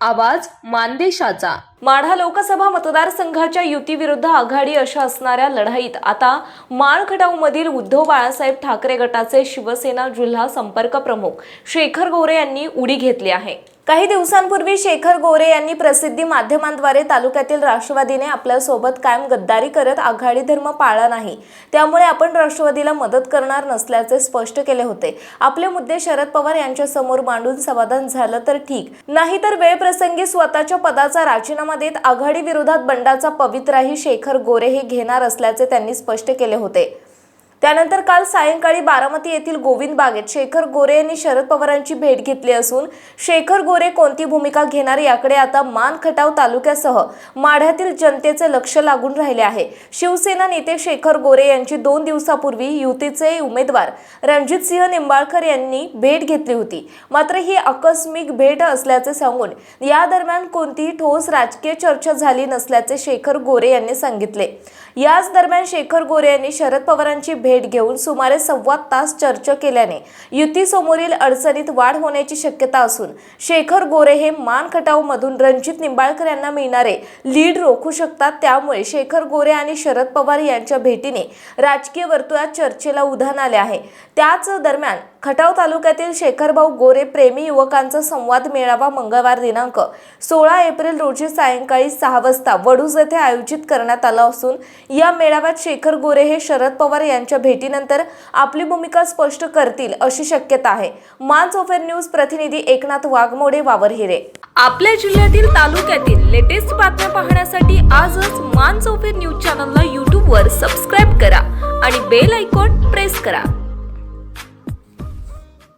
आवाज. मानदेशाचा. माढा लोकसभा मतदारसंघाच्या युतीविरुद्ध आघाडी अशा असणाऱ्या लढाईत आता माळखटावमधील उद्धव बाळासाहेब ठाकरे गटाचे शिवसेना जिल्हा संपर्क प्रमुख शेखर गोरे यांनी उडी घेतली आहे. काही दिवसांपूर्वी शेखर गोरे यांनी प्रसिद्धी माध्यमांद्वारे तालुक्यातील राष्ट्रवादीने आपल्यासोबत कायम गद्दारी करत आघाडी धर्म पाळला नाही. त्यामुळे आपण राष्ट्रवादीला मदत करणार नसल्याचे स्पष्ट केले होते. आपले मुद्दे शरद पवार यांच्या समोर मांडून समाधान झालं तर ठीक. नाहीतर वेळप्रसंगी स्वतःच्या पदाचा राजीनामा देत आघाडी विरोधात बंडाचा पवित्राही शेखर गोरे हे घेणार असल्याचे त्यांनी स्पष्ट केले होते. त्यानंतर काल सायंकाळी बारामती येथील गोविंद बागेत शेखर गोरे यांनी शरद पवारांची भेट घेतली असून शेखर गोरे कोणती भूमिका घेणार याकडे आता मान खटाव तालुक्यासह माढ्यातील जनतेचे लक्ष लागून राहिले आहे. शिवसेना नेते शेखर गोरे यांची दोन दिवसापूर्वी युतीचे उमेदवार रणजितसिंह निंबाळकर यांनी भेट घेतली होती. मात्र ही आकस्मिक भेट असल्याचे सांगून या दरम्यान कोणतीही ठोस राजकीय चर्चा झाली नसल्याचे शेखर गोरे यांनी सांगितले. याच दरम्यान शेखर गोरे यांनी शरद पवारांची भेट भेट घेऊन सुमारे सव्वा तास चर्चा केल्याने युतीसमोरील अडचणीत वाढ होण्याची शक्यता असून शेखर गोरे हे मान खटावमधून रणजित निंबाळकर यांना मिळणारे लीड रोखू शकतात. त्यामुळे शेखर गोरे आणि शरद पवार यांच्या भेटीने राजकीय वर्तुळात चर्चेला उधाण आले आहे. त्याच दरम्यान खटाव तालुक्यातील शेखरभाऊ गोरे प्रेमी युवकांचा संवाद मेळावा मंगळवार दिनांक सोळा एप्रिल रोजी सायंकाळी सहा वाजता वडूज येथे आयोजित करण्यात आला असून या मेळाव्यात शेखर गोरे हे शरद पवार यांच्या भेटीनंतर आपली भूमिका स्पष्ट करतील अशी शक्यता आहे. मान्स ऑफेर न्यूज प्रतिनिधी एकनाथ वाघमोडे वावरहिरे आपल्या जिल्ह्यातील तालुक्यातील लेटेस्ट बातम्या पाहण्यासाठी आजच मान्स ऑफेर न्यूज चॅनलला यूट्यूबवर सबस्क्राईब करा आणि बेल आयकॉन प्रेस करा.